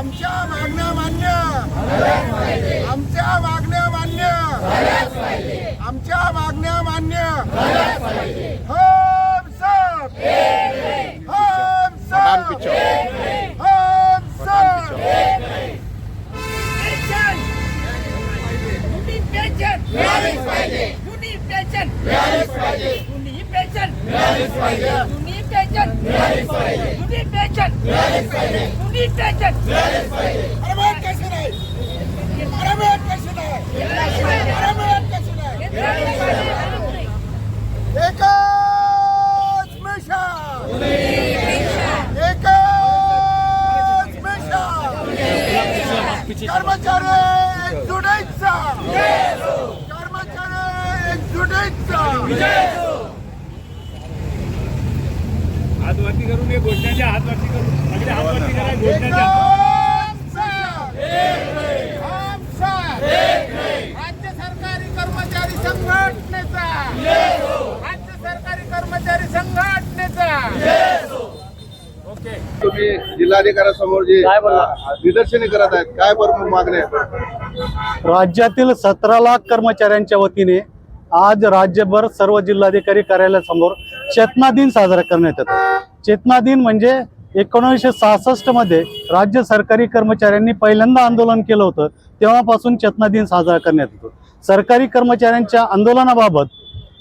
आमच्या मागण्या मान्य. आमच्या मागण्या मान्य. आमच्या मागण्या मान्य. हम सब. हम सब. हम सब. पेन्शन मिळालीच पाहिजे. मिळालीच पाहिजे. मिळालीच पाहिजे. Pension. Unit pension. Unit pension. अरे मिळत कशी नाही अरे मिळत कशी नाही अरे मिळत कशी नाही एकच मिशन एकच मिशन कर्मचारी एकजुटीचा कर्मचारी एकजुटीचा हात वरती करून हे घोषणाच्या हात वरती करून सगळे हात वरती करा घोषणाच्या राज्य सरकारी कर्मचारी संघटनेचा. राज्य सरकारी कर्मचारी संघटनेचा. तुम्ही जिल्हाधिकाऱ्यासमोर जे निदर्शने करत आहेत काय प्रमुख मागण्या राज्यातील सतरा लाख कर्मचाऱ्यांच्या वतीने आज राज्यभर सर्व जिल्हाधिकारी कार्यालयासमोर चेतना दिन साजरा करण्यात येतो. चेतना दिन म्हणजे एकोणीसशे सहासष्टमध्ये राज्य सरकारी कर्मचाऱ्यांनी पहिल्यांदा आंदोलन केलं होतं. तेव्हापासून चेतना दिन साजरा करण्यात येतो. सरकारी कर्मचाऱ्यांच्या आंदोलनाबाबत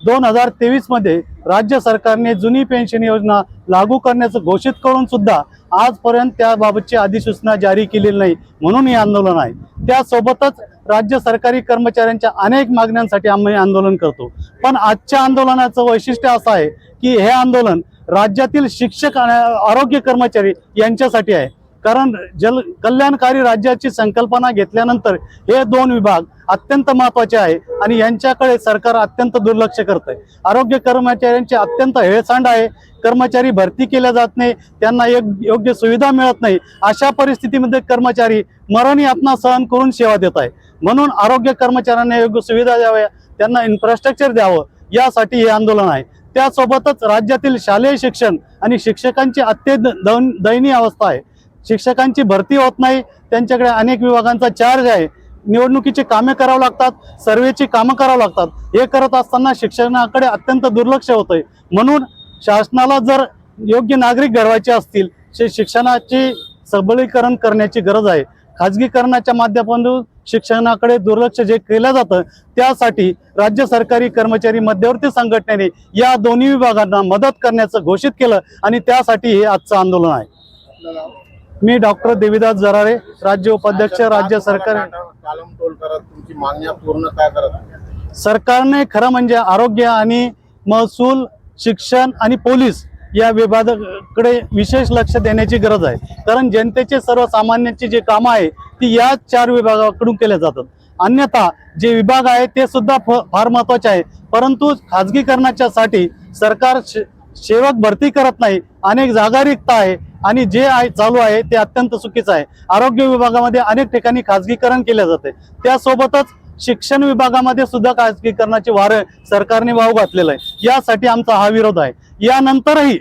दोन हजार तेवीसमध्ये राज्य सरकारने जुनी पेन्शन योजना लागू करण्याचं घोषित करून सुद्धा आजपर्यंत त्याबाबतची अधिसूचना जारी केलेली नाही म्हणून हे आंदोलन आहे. त्यासोबतच राज्य सरकारी कर्मचाऱ्यांच्या अनेक मागण्यांसाठी आम्ही आंदोलन करतो. पण आजच्या आंदोलनाचं वैशिष्ट्य असं आहे की हे आंदोलन राज्यातील शिक्षक आणि आरोग्य कर्मचारी यांच्यासाठी आहे. कारण जल कल्याणकारी राज्याची संकल्पना घेतल्यानंतर हे दोन विभाग अत्यंत महत्त्वाचे आहे आणि यांच्याकडे सरकार अत्यंत दुर्लक्ष करत आहे आरोग्य कर्मचाऱ्यांचे अत्यंत हेळसांड आहे. कर्मचारी भरती केल्या जात नाही. त्यांना एक योग्य सुविधा मिळत नाही. अशा परिस्थितीमध्ये कर्मचारी मरण यातना सहन करून सेवा देत आहे. म्हणून आरोग्य कर्मचाऱ्यांना योग्य सुविधा द्याव्या. त्यांना इन्फ्रास्ट्रक्चर द्यावं. यासाठी हे आंदोलन आहे. त्यासोबतच राज्यातील शालेय शिक्षण आणि शिक्षकांची अत्यंत दन- दयनीय अवस्था आहे. शिक्षकांची भरती होत नाही. त्यांच्याकडे अनेक विभागांचा चार्ज आहे. निवडणुकीची कामे करावं लागतात. सर्वेची कामं करावं लागतात. हे करत असताना शिक्षणाकडे अत्यंत दुर्लक्ष होतंय. म्हणून शासनाला जर योग्य नागरिक घडवायचे असतील शि- शिक्षणाची सबलीकरण करण्याची गरज आहे. खाजगीकरणाच्या माध्यमातून शिक्षणाकडे दुर्लक्ष जे केलं जातं त्यासाठी राज्य सरकारी कर्मचारी मध्यवर्ती संघटनेने या दोन्ही विभागांना मदत करण्याचं घोषित केलं आणि त्यासाठी हे आजचं आंदोलन आहे मी डॉक्टर देविदास जरारे राज्य उपाध्यक्ष राज्य सरकार? सरकारने खरं म्हणजे आरोग्य आणि महसूल शिक्षण आणि पोलीस या विभागाकडे विशेष लक्ष देण्याची गरज आहे. कारण जनतेचे सर्वसामान्यांची जे कामं आहे ती या चार विभागाकडून केल्या जातात. अन्यथा जे विभाग आहे ते सुद्धा फ- फार महत्त्वाचे आहे परंतु खाजगीकरणाच्यासाठी सरकार शे- सेवक भरती करत नाही. अनेक जागा रिक्त आहे आणि जे आहे चालू आहे ते अत्यंत चुकीचं आहे. आरोग्य विभागामध्ये अनेक ठिकाणी खाजगीकरण केले जाते. त्यासोबतच शिक्षण विभागामध्ये सुद्धा खाजगीकरणाचे वारं सरकारने वाव घातलेलं आहे. यासाठी आमचा हा विरोध आहे. यानंतरही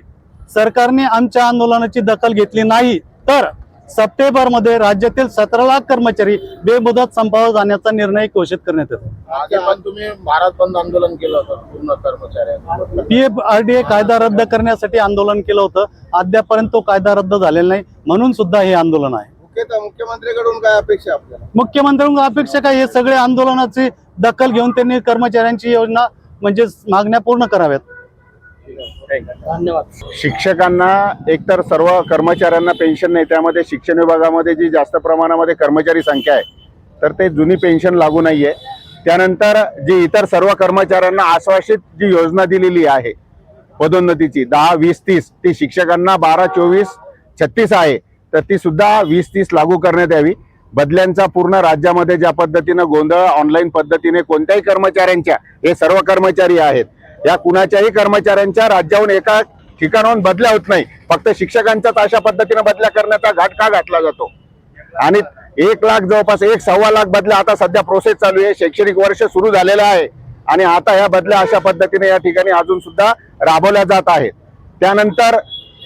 सरकारने आमच्या आंदोलनाची दखल घेतली नाही तर सप्टेंबरमध्ये राज्यातील सतरा लाख कर्मचारी बेमुदत संपावर जाण्याचा निर्णय घोषित करण्यात येतो. आधी पण तुम्ही भारत बंद आंदोलन केलं होतं पूर्ण कर्मचाऱ्यांचं. P F R D A कायदा रद्द करण्यासाठी आंदोलन केलं होतं. अद्यापर्यंत तो कायदा रद्द झालेला नाही म्हणून सुद्धा हे आंदोलन आहे. मुख्यतः मुख्यमंत्र्यांकडून काय अपेक्षा आपल्याला? मुख्यमंत्र्यांना अपेक्षा काय? हे सगळे आंदोलनाची दखल घेऊन त्यांनी कर्मचाऱ्यांची योजना म्हणजे मागण्या पूर्ण कराव्यात. शिक्षकांना एकतर सर्व कर्मचाऱ्यांना पेन्शन नाही त्यामध्ये शिक्षण विभागामध्ये जी जास्त प्रमाणामध्ये कर्मचारी संख्या आहे तर ते जुनी पेन्शन लागू नाही आहे त्यानंतर जी इतर सर्व कर्मचाऱ्यांना आश्वासित जी योजना दिलेली आहे पदोन्नतीची दहा वीस तीस ती शिक्षकांना बारा चोवीस छत्तीस आहे. तर ती सुद्धा वीस तीस लागू करण्यात यावी. बदल्यांचा पूर्ण राज्यामध्ये ज्या पद्धतीनं गोंधळ ऑनलाईन पद्धतीने कोणत्याही कर्मचाऱ्यांच्या हे सर्व कर्मचारी आहेत. या कुणाच्याही कर्मचाऱ्यांच्या राज्याहून एका ठिकाणाहून बदल्या होत नाही. फक्त शिक्षकांच्याच अशा पद्धतीनं बदल्या करण्याचा घाट का घातला जातो? आणि एक लाख जवळपास एक सव्वा लाख बदल्या आता सध्या प्रोसेस चालू आहे. शैक्षणिक वर्ष सुरू झालेलं आहे. आणि आता ह्या बदल्या अशा पद्धतीने या ठिकाणी अजून सुद्धा राबवल्या जात आहेत. त्यानंतर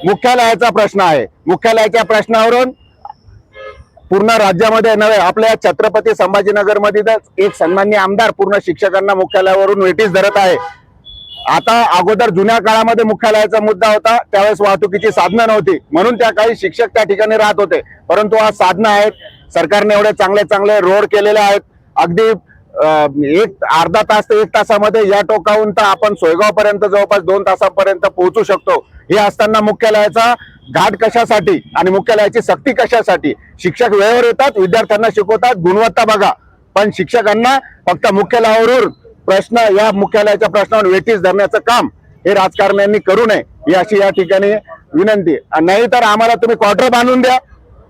मुख्यालयाचा प्रश्न आहे. मुख्यालयाच्या प्रश्नावरून पूर्ण राज्यामध्ये नव्हे आपल्या छत्रपती संभाजीनगरमधीलच एक सन्मान्य आमदार पूर्ण शिक्षकांना मुख्यालयावरून वेटीस धरत आहे. आता अगोदर जुन्या काळामध्ये मुख्यालयाचा मुद्दा होता त्यावेळेस वाहतुकीची साधनं नव्हती. म्हणून त्या काही शिक्षक त्या ठिकाणी राहत होते. परंतु आज साधनं आहेत. सरकारने एवढे चांगले चांगले रोड केलेले आहेत. अगदी एक अर्धा तास ते एक तासामध्ये या टोकाहून तर आपण सोयगाव पर्यंत जवळपास दोन तासापर्यंत पोहोचू शकतो. हे असताना मुख्यालयाचा घाट कशासाठी आणि मुख्यालयाची सक्ती कशासाठी? शिक्षक वेळेवर येतात विद्यार्थ्यांना शिकवतात गुणवत्ता बघा. पण शिक्षकांना फक्त मुख्यालयावरून प्रश्न या मुख्यालयाच्या प्रश्नावर वेटीस धरण्याचं काम हे राजकारण्यांनी करू नये ही अशी या ठिकाणी विनंती. नाही तर आम्हाला तुम्ही क्वार्टर बांधून द्या.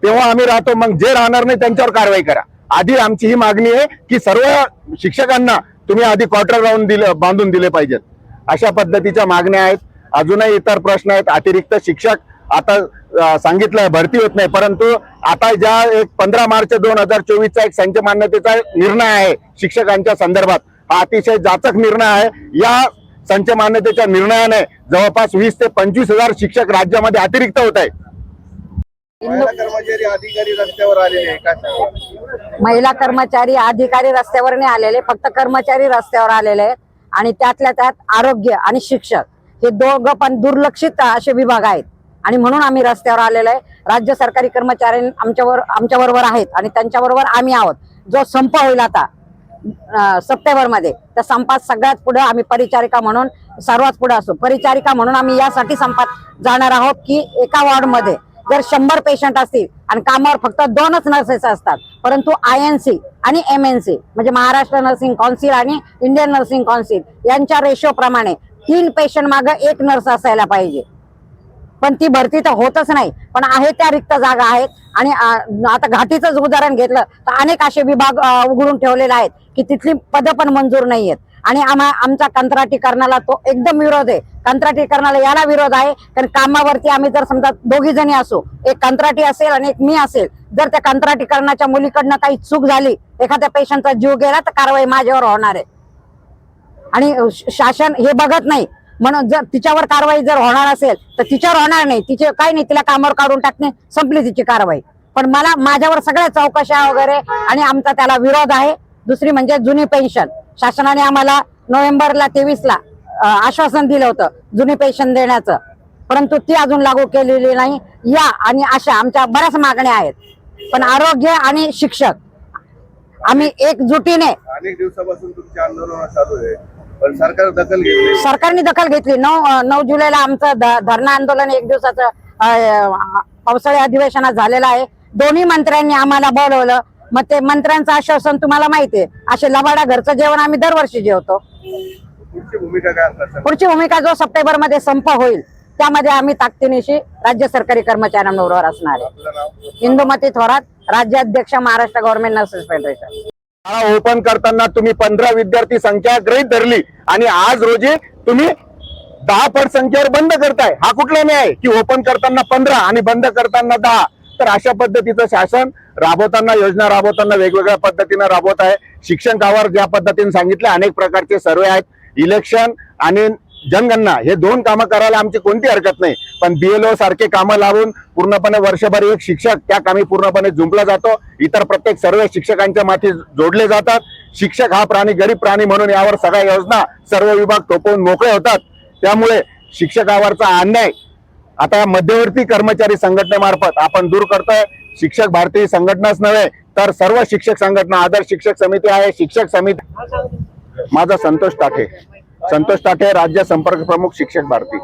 तेव्हा आम्ही राहतो मग जे राहणार नाही त्यांच्यावर कारवाई करा. आधी आमची ही मागणी आहे की सर्व शिक्षकांना तुम्ही आधी क्वार्टर राहून दिले बांधून दिले पाहिजेत. अशा पद्धतीच्या मागण्या आहेत. अजूनही इतर प्रश्न आहेत. अतिरिक्त शिक्षक आता सांगितलं सांगितलंय भरती होत नाही. परंतु आता ज्या एक पंधरा मार्च दोन हजार चोवीसचा एक संच मान्यतेचा निर्णय आहे शिक्षकांच्या संदर्भात हा अतिशय जाचक निर्णय आहे. या संच मान्यतेच्या निर्णयाने जवळपास वीस ते पंचवीस हजार शिक्षक राज्यामध्ये अतिरिक्त होत आहेत. कर्मचारी अधिकारी रस्त्यावर आलेले आहे काय सांगाल? महिला कर्मचारी अधिकारी रस्त्यावर नाही आलेले फक्त कर्मचारी रस्त्यावर आलेले आहेत. आणि त्यातल्या त्यात आरोग्य आणि शिक्षक हे दोघं पण दुर्लक्षित असे विभाग आहेत. आणि म्हणून आम्ही रस्त्यावर आलेलो आहे. राज्य सरकारी कर्मचारी आमच्यावर आमच्या बरोबर आहेत आणि त्यांच्या बरोबर आम्ही आहोत. जो संप होईल आता सप्टेंबरमध्ये त्या संपात सगळ्यात पुढे आम्ही परिचारिका म्हणून सर्वात पुढे असू परिचारिका म्हणून आम्ही यासाठी संपात जाणार आहोत की एका वॉर्डमध्ये जर शंभर पेशंट असतील आणि कामावर फक्त दोनच नर्सेस असतात परंतु आय एन सी आणि एम एन सी म्हणजे महाराष्ट्र नर्सिंग कौन्सिल आणि इंडियन नर्सिंग कौन्सिल यांच्या रेशो प्रमाणे तीन पेशंट मागं एक नर्स असायला पाहिजे. पण ती भरती तर होतच नाही पण आहे त्या रिक्त जागा आहेत. आणि आता घाटीचंच उदाहरण घेतलं तर अनेक असे विभाग उघडून ठेवलेले आहेत की तिथली पदं पण मंजूर नाही आहेत आणि आम्हा आमच्या कंत्राटीकरणाला तो एकदम विरोध आहे. कंत्राटीकरणाला याला विरोध आहे. कारण कामावरती आम्ही जर समजा दोघी जणी असू एक कंत्राटी असेल आणि एक मी असेल जर त्या कंत्राटीकरणाच्या मुलीकडनं काही चूक झाली एखाद्या पेशंटचा जीव गेला तर कारवाई माझ्यावर होणार आहे. आणि शासन हे बघत नाही. म्हणून जर तिच्यावर कारवाई जर होणार असेल तर तिच्यावर होणार नाही. तिचे काही नाही तिला कामावर काढून टाकणे संपली तिची कारवाई. पण मला माझ्यावर सगळ्या चौकशा वगैरे आणि आमचा त्याला विरोध आहे. दुसरी म्हणजे जुनी पेन्शन. शासनाने आम्हाला नोव्हेंबरला तेवीसला आश्वासन दिलं होतं जुनी पेन्शन देण्याचं. परंतु ती अजून लागू केलेली नाही. या आणि अशा आमच्या बऱ्याच मागण्या आहेत. पण आरोग्य आणि शिक्षक आम्ही एकजुटीने अनेक दिवसापासून तुमचे आंदोलन चालू आहे. पण सरकार दखल घेत नाही. सरकारने दखल घेतली. नऊ नऊ जुलैला आमचं धरणं आंदोलन एक दिवसाचं पावसाळी अधिवेशनात झालेलं आहे. दोन्ही मंत्र्यांनी आम्हाला बोलवलं. मग ते मंत्र्यांचं आश्वासन तुम्हाला माहिती आहे. असे लबाडा घरचं जेवण आम्ही दरवर्षी जेवतो. पुढची भूमिका काय असणार सर? पुढची भूमिका जो सप्टेंबरमध्ये संप होईल त्यामध्ये आम्ही ताकदीनिशी राज्य सरकारी कर्मचाऱ्यांबरोबर असणार आहे. इंदुमती थोरात राज्याध्यक्ष महाराष्ट्र गव्हर्नमेंट नर्सेस फेडरेशन. शाळा ओपन करताना तुम्ही पंधरा विद्यार्थी संख्या गृहीत धरली आणि आज रोजी तुम्ही दहा पट संख्येवर बंद करताय. हा कुठला न्याय की ओपन करताना पंधरा आणि बंद करताना दहा? तर अशा पद्धतीचं शासन राबवताना योजना राबवताना वेगवेगळ्या पद्धतीनं राबवत आहे. शिक्षण गावावर ज्या पद्धतीने सांगितले अनेक प्रकारचे सर्वे आहेत. इलेक्शन आणि जनगणना हे दोन कामं करायला आमची कोणती हरकत नाही. पण बीएलओ सारखे कामं लावून पूर्णपणे वर्षभर एक शिक्षक त्या कामी पूर्णपणे जुंपला जातो. इतर प्रत्येक सर्व शिक्षकांच्या माथी जोडले जातात. शिक्षक हा प्राणी गरीब प्राणी म्हणून यावर सगळ्या योजना सर्व विभाग टोपवून मोकळे होतात. त्यामुळे शिक्षकावरचा अन्याय आता मध्यवर्ती कर्मचारी संघटनेमार्फत आपण दूर करतोय. शिक्षक भारतीय संघटनाच नव्हे तर सर्व शिक्षक संघटना आदर्श शिक्षक समिती आहे. शिक्षक समिती माझा संतोष टाके. संतोष टाके राज्य संपर्क प्रमुख शिक्षक भारती.